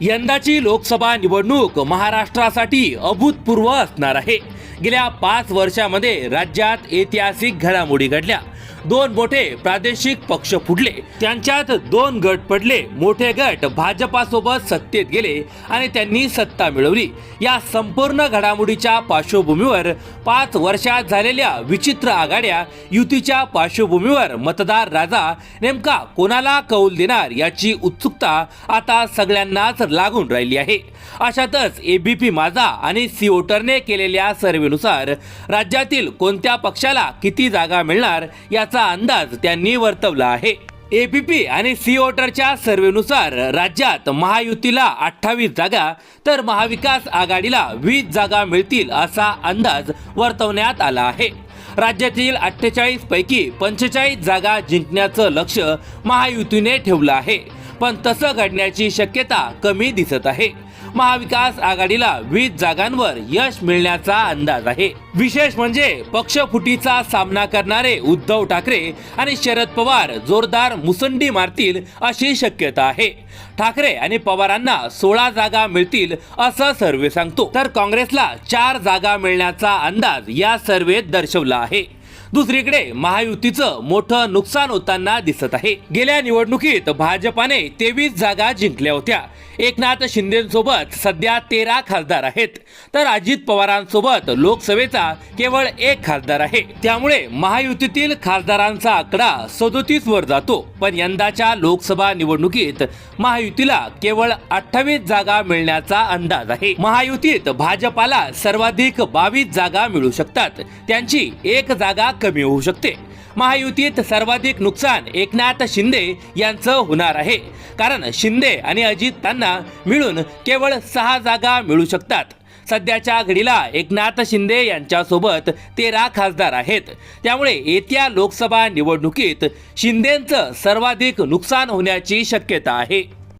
यंदाची लोकसभा निवडणूक महाराष्ट्रासाठी अभूतपूर्व असणार आहे. गेल्या पाच वर्षामध्ये राज्यात ऐतिहासिक घडामोडी घडल्या. दोन मोठे प्रादेशिक पक्ष फुटले. त्यांच्यात दोन गट पडले. मोठे गट भाजपासोबत सत्तेत गेले आणि त्यांनी सत्ता मिळवली. या संपूर्ण घडामोडीच्या पार्श्वभूमीवर पाच वर्षात झालेल्या विचित्र आघाड्या युतीच्या पार्श्वभूमीवर मतदार राजा नेमका कोणाला कौल देणार याची उत्सुकता आता सगळ्यांनाच लागून राहिली आहे. अशातच एबीपी माझा आणि सी केलेल्या सर्वेनुसार राज्यातील कोणत्या पक्षाला किती जागा मिळणार याचा अंदाज त्यांनी वर्तवला आहे. एबीपी आणि सी ओटरच्या सर्वेनुसार राज्यात महायुतीला अठ्ठावीस जागा तर महाविकास आघाडीला वीस जागा मिळतील असा अंदाज वर्तवण्यात आला आहे. राज्यातील अठ्ठेचाळीस पैकी पंचेचाळीस जागा जिंकण्याचं लक्ष महायुतीने ठेवलं आहे. पण तसं घडण्याची शक्यता कमी दिसत आहे. महाविकास आघाडीला वीस जागांवर यश मिळण्याचा अंदाज आहे. विशेष म्हणजे पक्षफुटीचा सामना करणारे उद्धव ठाकरे आणि शरद पवार जोरदार मुसंडी मारतील अशी शक्यता आहे. ठाकरे आणि पवारांना सोळा जागा मिळतील असं सर्वे सांगतो. तर काँग्रेसला चार जागा मिळण्याचा अंदाज या सर्वेत दर्शवला आहे. दुसरीकडे महायुतीचं मोठं नुकसान होताना दिसत आहे. गेल्या निवडणुकीत भाजपाने तेवीस जागा जिंकल्या होत्या. एकनाथ शिंदेसोबत सध्या तेरा खासदार आहेत. तर अजित पवारांसोबत लोकसभेचा केवळ एक खासदार आहे. त्यामुळे महायुतीतील खासदारांचा आकडा सदोतीस वर जातो. पण यंदाच्या लोकसभा निवडणुकीत महायुतीला केवळ अठ्ठावीस जागा मिळण्याचा अंदाज आहे. महायुतीत भाजपाला सर्वाधिक बावीस जागा मिळू शकतात. त्यांची एक जागा कमी होऊ शकते. महायुतीत सर्वाधिक नुकसान एकनाथ शिंदे यांचं होणार आहे. कारण शिंदे आणि अजितांना मिळून केवळ सहा जागा मिळू शकतात. सध्याच्या घडीला एकनाथ शिंदे यांच्यासोबत तेरा खासदार आहेत. त्यामुळे येत्या लोकसभा निवडणुकीत शिंदेंचं सर्वाधिक नुकसान होण्याची शक्यता आहे.